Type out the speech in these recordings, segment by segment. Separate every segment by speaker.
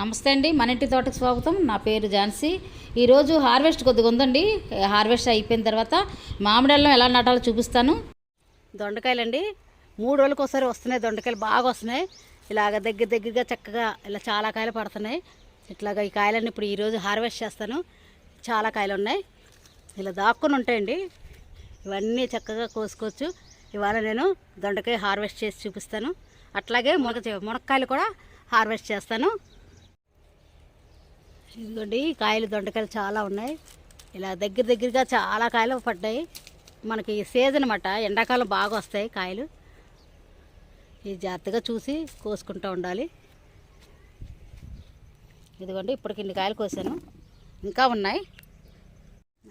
Speaker 1: నమస్తే అండి మన ఇంటి తోటకు స్వాగతం. నా పేరు ఝాన్సీ. ఈరోజు హార్వెస్ట్ కొద్దిగా ఉందండి. హార్వెస్ట్ అయిపోయిన తర్వాత మామిడల్లో ఎలా నాటాలో చూపిస్తాను. దొండకాయలండి. మూడు రోజులకు ఒకసారి వస్తున్నాయి. దొండకాయలు బాగా వస్తున్నాయి. ఇలాగ దగ్గర దగ్గరగా చక్కగా ఇలా చాలా కాయలు పడుతున్నాయి. ఇట్లాగా ఈ కాయలన్నీ ఇప్పుడు ఈరోజు హార్వెస్ట్ చేస్తాను. చాలా కాయలు ఉన్నాయి. ఇలా దాక్కుని ఉంటాయండి. ఇవన్నీ చక్కగా కోసుకోవచ్చు. ఇవాళ నేను దొండకాయ హార్వెస్ట్ చేసి చూపిస్తాను. అట్లాగే మునగ మునక్కాయలు కూడా హార్వెస్ట్ చేస్తాను. ఇదిగోండి కాయలు దొండకాయలు చాలా ఉన్నాయి. ఇలా దగ్గర దగ్గరగా చాలా కాయలు పడ్డాయి. మనకి సీజన్ అనమాట ఎండాకాలం బాగా వస్తాయి కాయలు. ఇది జాగ్రత్తగా చూసి కోసుకుంటూ ఉండాలి. ఇదిగోండి ఇప్పటికి ఇన్ని కాయలు కోసాను. ఇంకా ఉన్నాయి.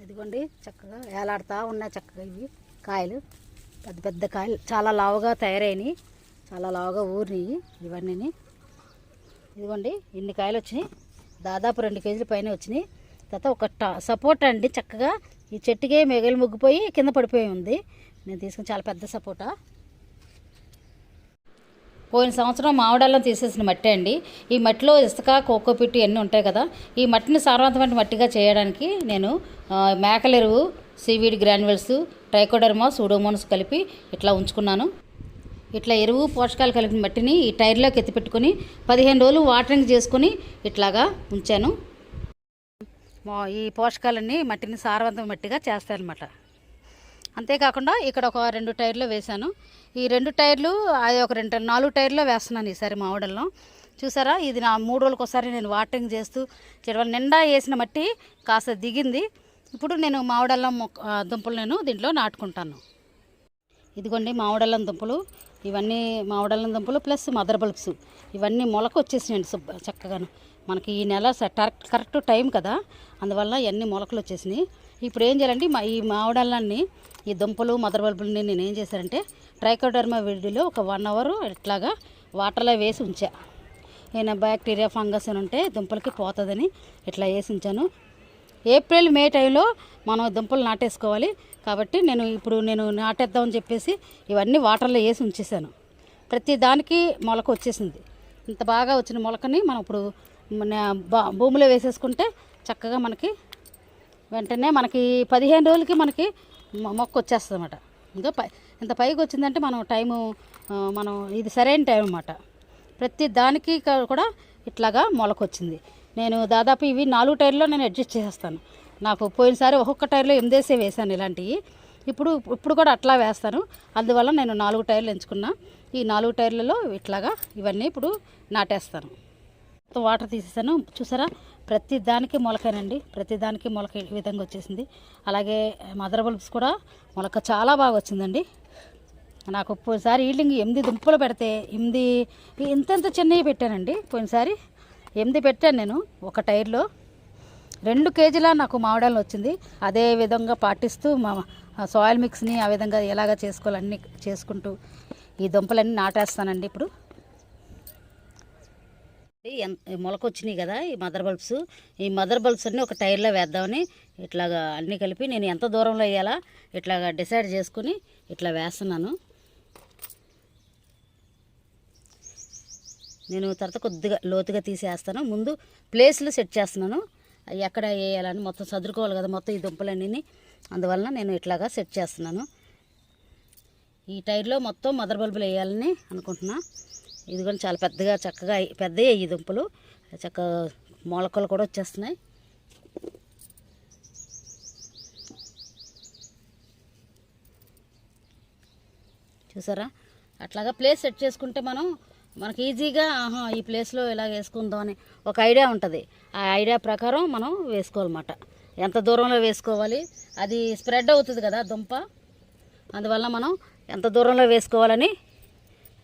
Speaker 1: ఇదిగోండి చక్కగా వేలాడుతూ ఉన్నాయి చక్కగా ఇవి కాయలు. పెద్ద పెద్ద కాయలు. చాలా లావుగా తయారైనవి చాలా లావుగా ఊరినాయి ఇవన్నీ ఇదిగోండి ఇన్ని కాయలు వచ్చినాయి. దాదాపు రెండు కేజీల పైన వచ్చినాయి. తర్వాత ఒక సపోటా అండి చక్కగా. ఈ చెట్టుకే మిగిలి ముగ్గిపోయి కింద పడిపోయి ఉంది. నేను తీసుకుని చాలా పెద్ద సపోటా పోయిన సంవత్సరం మామిడాల్లో తీసేసిన మట్టి అండి. ఈ మట్టిలో ఇసుక కోకోపిట్టి అన్నీ ఉంటాయి కదా. ఈ మట్టిని సారవంతమైన మట్టిగా చేయడానికి నేను మేకలెరువు సీవీడ్ గ్రాన్యువల్స్ ట్రైకోడర్మా సూడోమోన్స్ కలిపి ఇట్లా ఉంచుకున్నాను. ఇట్లా ఎరువు పోషకాలు కలిపిన మట్టిని ఈ టైర్లోకి ఎత్తిపెట్టుకొని పదిహేను రోజులు వాటరింగ్ చేసుకొని ఇట్లాగా ఉంచాను. ఈ పోషకాలన్నీ మట్టిని సారవంతం మట్టిగా చేస్తాయన్నమాట. అంతేకాకుండా ఇక్కడ ఒక రెండు టైర్లు వేశాను. ఈ రెండు టైర్లు అది ఒక రెండు నాలుగు టైర్లో వేస్తున్నాను ఈసారి మామిడల్లో చూసారా? ఇది నా మూడు రోజులకు ఒకసారి నేను వాటరింగ్ చేస్తూ చెడవల నిండా వేసిన మట్టి కాస్త దిగింది. ఇప్పుడు నేను మామిడల్లం మొక్క దుంపలు నేను దీంట్లో నాటుకుంటాను. ఇదిగోండి మామిడల్లం దుంపలు. ఇవన్నీ మామిడల్లం దుంపలు ప్లస్ మదర్ బల్బ్స్. ఇవన్నీ మొలక వచ్చేసినాయండి శుభ్ర చక్కగాను. మనకి ఈ నెల కరెక్ట్ కరెక్ట్ టైం కదా. అందువల్ల ఇవన్నీ మొలకలు వచ్చేసినాయి ఇప్పుడు ఏం చేయాలంటే మా ఈ మామిడల్లాన్ని ఈ దుంపలు మదర్ బల్బులని నేను ఏం చేశానంటే ట్రైకోడర్మా విడిలో ఒక వన్ అవర్ ఇట్లాగా వాటర్లో వేసి ఉంచా. ఏమైనా బ్యాక్టీరియా ఫంగస్ అని ఉంటే దుంపలకి పోతుందని ఇట్లా వేసి ఉంచాను. ఏప్రిల్ మే టైంలో మనం దుంపలు నాటేసుకోవాలి. కాబట్టి నేను ఇప్పుడు నేను నాటేద్దామని చెప్పేసి ఇవన్నీ వాటర్లో వేసి ఉంచేసాను. ప్రతి దానికి మొలక వచ్చేసింది. ఇంత బాగా వచ్చిన మొలకని మనం ఇప్పుడు భూమిలో వేసేసుకుంటే చక్కగా మనకి వెంటనే మనకి పదిహేను రోజులకి మనకి మొక్క వచ్చేస్తుంది అనమాట ఇంకా పై ఇంత పైకి వచ్చిందంటే మనం టైము మనం ఇది సరైన టైం అనమాట ప్రతి దానికి కూడా ఇట్లాగా మొలకొచ్చింది నేను దాదాపు ఇవి నాలుగు టైర్లో నేను అడ్జస్ట్ చేసేస్తాను. నాకు పోయినసారి ఒక్కొక్క టైర్లో ఎనిమిదేసే వేసాను ఇలాంటివి. ఇప్పుడు ఇప్పుడు కూడా అట్లా వేస్తాను. అందువల్ల నేను నాలుగు టైర్లు ఎంచుకున్నా. ఈ నాలుగు టైర్లలో ఇట్లాగా ఇవన్నీ ఇప్పుడు నాటేస్తాను. మొత్తం వాటర్ తీసేసాను. చూసారా? ప్రతి దానికి మొలకేనండి. ప్రతి దానికి మొలక ఈ విధంగా వచ్చేసింది. అలాగే మదర్ బల్బ్స్ కూడా మొలక చాలా బాగా వచ్చిందండి. నాకు పోయినసారి ఈల్డింగ్ ఎనిమిది దుంపలు పెడితే ఎనిమిది ఇంత ఇంత చిన్నవి పెట్టానండి పోయినసారి. ఎనిమిది పెట్టాను నేను ఒక టైర్లో. రెండు కేజీల నాకు మామిడాలు వచ్చింది అదే విధంగా పాటిస్తూ మా సాయిల్ మిక్స్ని ఆ విధంగా ఎలాగ చేసుకోవాలన్నీ చేసుకుంటూ ఈ దుంపలన్నీ నాటేస్తానండి ఇప్పుడు. ఎంత మొలక వచ్చినాయి కదా ఈ మదర్ బల్బ్స్. ఈ మదర్ బల్బ్స్ అన్నీ ఒక టైర్లో వేద్దామని ఇట్లాగా అన్నీ కలిపి నేను ఎంత దూరంలో వేయాలా ఇట్లాగా డిసైడ్ చేసుకుని ఇట్లా వేస్తున్నాను. నేను తర్వాత కొద్దిగా లోతుగా తీసేస్తాను. ముందు ప్లేస్లు సెట్ చేస్తున్నాను. అవి ఎక్కడ వేయాలని మొత్తం సదురుకోవాలి కదా మొత్తం ఈ దుంపలన్నీ అందువలన నేను ఇట్లాగా సెట్ చేస్తున్నాను. ఈ టైర్లో మొత్తం మదర్ బల్బులు వేయాలని అనుకుంటున్నా. ఇది కూడా చాలా పెద్దగా చక్కగా అయ్యి- పెద్దవి ఈ దుంపలు. చక్కగా మొలకలు కూడా వచ్చేస్తున్నాయి. చూసారా? అట్లాగా ప్లేస్ సెట్ చేసుకుంటే మనం మనకి ఈజీగా ఆహా ఈ ప్లేస్లో ఇలా వేసుకుందాం అని ఒక ఐడియా ఉంటుంది. ఆ ఐడియా ప్రకారం మనం వేసుకోవాలన్నమాట. ఎంత దూరంలో వేసుకోవాలి? అది స్ప్రెడ్ అవుతుంది కదా దుంప. అందువల్ల మనం ఎంత దూరంలో వేసుకోవాలని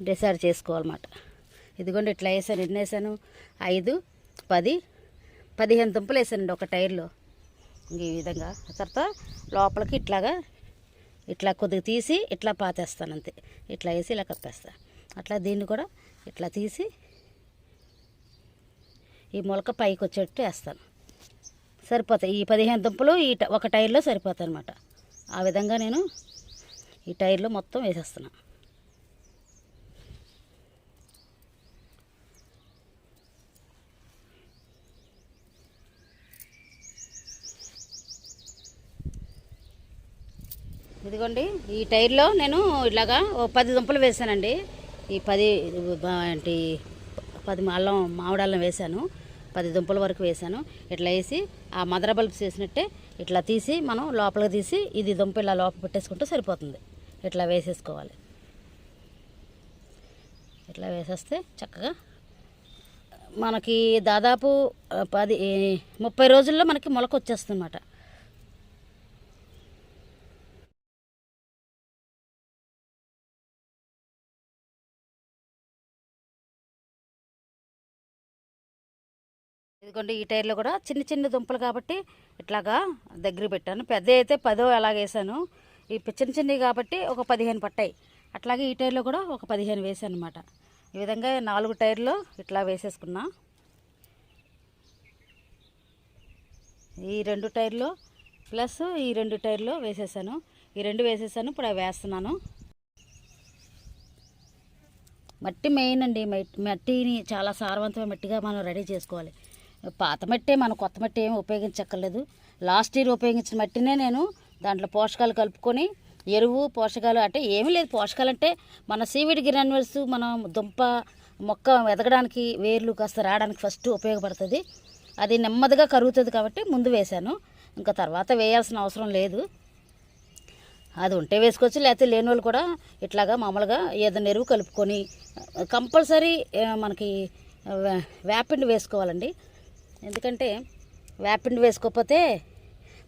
Speaker 1: డిసైడ్ చేసుకోవాలన్నమాట. ఇదిగోండి ఇట్లా వేసాను ఎన్ని వేసాను? ఐదు పది పదిహేను దుంపలు వేసానండి ఒక టైర్లో. ఈ విధంగా. తర్వాత లోపలికి ఇట్లాగా ఇట్లా కొద్దిగా తీసి ఇట్లా పాతేస్తాను అంతే. ఇట్లా వేసి ఇలా కప్పేస్తాను అట్లా దీన్ని కూడా ఇట్లా తీసి ఈ మొలక పైకి వచ్చేట్టు వేస్తాను. సరిపోతాయి. ఈ పదిహేను దుంపలు ఈ ఒక టైర్లో సరిపోతాయి అనమాట ఆ విధంగా నేను ఈ టైర్లో మొత్తం వేసేస్తున్నాను. ఇదిగోండి ఈ టైర్లో నేను ఇలాగా ఓ పది దుంపలు వేసానండి. ఈ పది బా- ఏంటి పది అల్లం మామిడి అల్లం వేసాను పది దుంపల వరకు వేసాను ఇట్లా వేసి ఆ మదర బల్బ్స్ వేసినట్టే ఇట్లా తీసి మనం లోపలికి తీసి ఇది దుంప ఇలా లోపల పెట్టేసుకుంటే సరిపోతుంది. ఇట్లా వేసేసుకోవాలి. ఇట్లా వేసేస్తే చక్కగా మనకి దాదాపు పది ముప్పై రోజుల్లో మనకి మొలక వచ్చేస్తుంది ఇదిగోండి ఈ టైర్లో కూడా చిన్న చిన్న దుంపలు కాబట్టి ఇట్లాగా దగ్గర పెట్టాను. పెద్ద అయితే పదో అలాగ వేసాను. ఈ చిన్న చిన్నవి కాబట్టి ఒక పదిహేను పట్టాయి. అట్లాగే ఈ టైర్లో కూడా ఒక పదిహేను వేసాను అనమాట ఈ విధంగా నాలుగు టైర్లు ఇట్లా వేసేసుకున్నా. ఈ రెండు టైర్లు ప్లస్ ఈ రెండు టైర్లు వేసేసాను. ఈ రెండు వేసేసాను ఇప్పుడు అవి వేస్తున్నాను. మట్టి మెయిన్ అండి మట్టిని చాలా సారవంతమైన మట్టిగా మనం రెడీ చేసుకోవాలి. పాత మట్టే మనం కొత్త మట్టి ఏమి ఉపయోగించక్కర్లేదు. లాస్ట్ ఇయర్ ఉపయోగించిన మట్టినే నేను దాంట్లో పోషకాలు కలుపుకొని ఎరువు పోషకాలు అంటే ఏమీ లేదు. పోషకాలు అంటే మన సీవిడ్ గ్రానువల్స్ మనం దుంప మొక్క ఎదగడానికి వేర్లు కాస్త రావడానికి ఫస్ట్ ఉపయోగపడుతుంది. అది నెమ్మదిగా కరుగుతుంది కాబట్టి ముందు వేశాను. ఇంకా తర్వాత వేయాల్సిన అవసరం లేదు. అది ఉంటే వేసుకోవచ్చు లేకపోతే లేని వాళ్ళు కూడా ఇట్లాగా మామూలుగా ఏదైనా ఎరువు కలుపుకొని కంపల్సరీ మనకి వేపిండి వేసుకోవాలండి. ఎందుకంటే వేపిండి వేసుకోకపోతే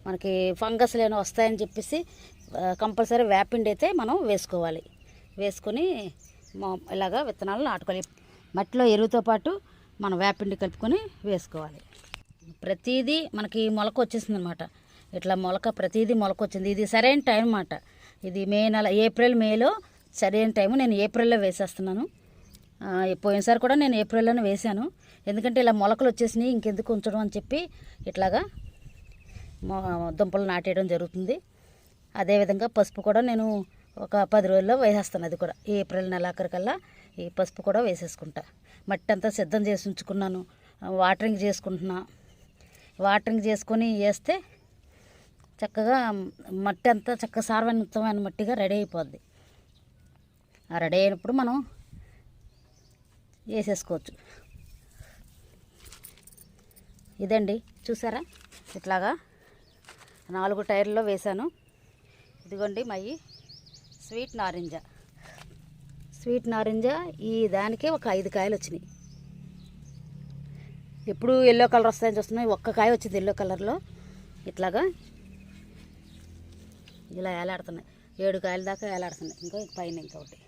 Speaker 1: మనకి ఫంగస్ లేని వస్తాయని చెప్పేసి కంపల్సరీ వేపిండి అయితే మనం వేసుకోవాలి. వేసుకొని ఇలాగా విత్తనాలు నాటుకోవాలి. మట్టిలో ఎరువుతో పాటు మనం వేపిండి కలుపుకొని వేసుకోవాలి. ప్రతిదీ మనకి మొలక వచ్చేసింది అనమాట ఇట్లా మొలక ప్రతిదీ మొలక వచ్చింది. ఇది సరైన టైం అనమాట ఇది మే నెల ఏప్రిల్ మేలో సరైన టైము. నేను ఏప్రిల్లో వేసేస్తున్నాను. పోయినసారి కూడా నేను ఏప్రిల్లోనే వేశాను. ఎందుకంటే ఇలా మొలకలు వచ్చేసినాయి ఇంకెందుకు ఉంచడం అని చెప్పి ఇట్లాగా మొ- దుంపలు నాటేయడం జరుగుతుంది. అదేవిధంగా పసుపు కూడా నేను ఒక పది రోజుల్లో వేసేస్తాను అది కూడా. ఏప్రిల్ నెలాఖరికల్లా ఈ పసుపు కూడా వేసేసుకుంటా. మట్టి అంతా సిద్ధం చేసి ఉంచుకున్నాను. వాటరింగ్ చేసుకుంటున్నా. వాటరింగ్ చేసుకొని వేస్తే చక్కగా మట్టి అంతా చక్కగా సారవంతమైన మట్టిగా రెడీ అయిపోద్ది. ఆ రెడీ అయినప్పుడు మనం వేసేసుకోవచ్చు. ఇదండి చూసారా? ఇట్లాగా నాలుగు టైర్లో వేశాను. ఇదిగోండి మయి స్వీట్ నారింజ. స్వీట్ నారింజ ఈ దానికే ఒక ఐదు కాయలు వచ్చినాయి. ఎప్పుడు ఎల్లో కలర్ వస్తాయని చూస్తున్నాయి ఒక్క కాయ వచ్చింది ఎల్లో కలర్లో. ఇట్లాగా ఇలా ఏలాడుతున్నాయి. ఏడు కాయల దాకా ఏలాడుతున్నాయి. ఇంకో పైన ఇంకొకటి.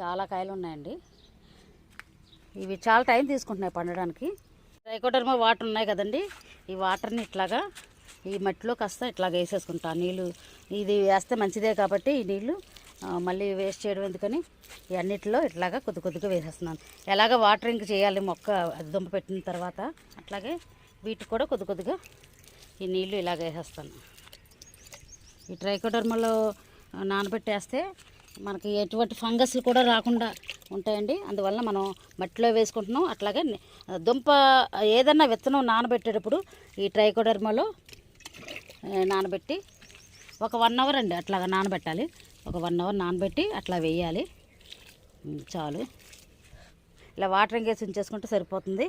Speaker 1: చాలా కాయలు ఉన్నాయండి. ఇవి చాలా టైం తీసుకుంటున్నాయి పండడానికి. ట్రైకోడర్మా వాటర్ ఉన్నాయి కదండి. ఈ వాటర్ని ఇట్లాగా ఈ మట్టిలో కాస్త ఇట్లాగ వేసేసుకుంటా. నీళ్ళు ఇది వేస్తే మంచిదే కాబట్టి ఈ నీళ్ళు మళ్ళీ వేస్ట్ చేయడం ఎందుకని ఈ అన్నిటిలో ఇట్లాగా కొద్ది కొద్దిగా వేసేస్తున్నాను. ఎలాగ వాటరింగ్ చేయాలి మొక్క దుంప పెట్టిన తర్వాత అట్లాగే వీటికి కూడా కొద్ది కొద్దిగా ఈ నీళ్ళు ఇలాగ వేసేస్తాను. ఈ ట్రైకోడర్మలో నానబెట్టేస్తే మనకి ఎటువంటి ఫంగస్లు కూడా రాకుండా ఉంటాయండి. అందువల్ల మనం మట్టిలో వేసుకుంటున్నాం. అట్లాగే దుంప ఏదన్నా విత్తనం నానబెట్టేటప్పుడు ఈ ట్రైకోడర్మలో నానబెట్టి ఒక వన్ అవర్ అండి అట్లాగా నానబెట్టాలి. ఒక వన్ అవర్ నానబెట్టి అట్లా వేయాలి. చాలు. ఇలా వాటరింగ్ వేసి ఉంచేసుకుంటే సరిపోతుంది.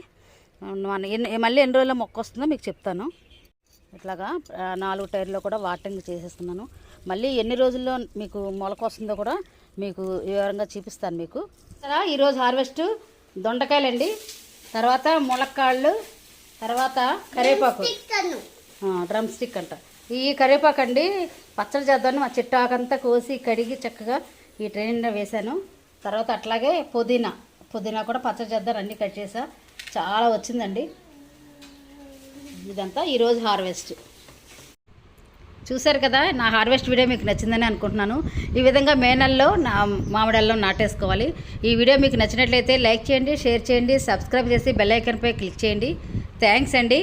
Speaker 1: మన ఎన్ని మళ్ళీ ఎన్ని రోజుల్లో మొక్క వస్తుందో మీకు చెప్తాను. ఇట్లాగా నాలుగు టైర్లో కూడా వాటరింగ్ చేసేస్తున్నాను. మళ్ళీ ఎన్ని రోజుల్లో మీకు మొలక వస్తుందో కూడా మీకు వివరంగా చూపిస్తాను మీకు. సరే ఈరోజు హార్వెస్ట్ దొండకాయలండి. తర్వాత ములక్కాళ్ళు తర్వాత కరివేపాకు. డ్రమ్ స్టిక్ అంట. ఈ కరివేపాకు అండి పచ్చడి చేద్దామని మా చెట్టు ఆకంతా కోసి కడిగి చక్కగా ఈ ట్రైన్ వేశాను. తర్వాత అట్లాగే పుదీనా. పుదీనా కూడా పచ్చడి చేద్దాం అన్నీ కట్ చేసా. చాలా వచ్చిందండి. ఇదంతా ఈరోజు హార్వెస్ట్. చూశారు కదా నా హార్వెస్ట్ వీడియో మీకు నచ్చిందని అనుకుంటున్నాను. ఈ విధంగా మే నెలలో నా మామిడల్లో నాటేసుకోవాలి. ఈ వీడియో మీకు నచ్చినట్లయితే లైక్ చేయండి షేర్ చేయండి సబ్స్క్రైబ్ చేసి బెల్ క్లిక్ చేయండి. థ్యాంక్స్ అండి.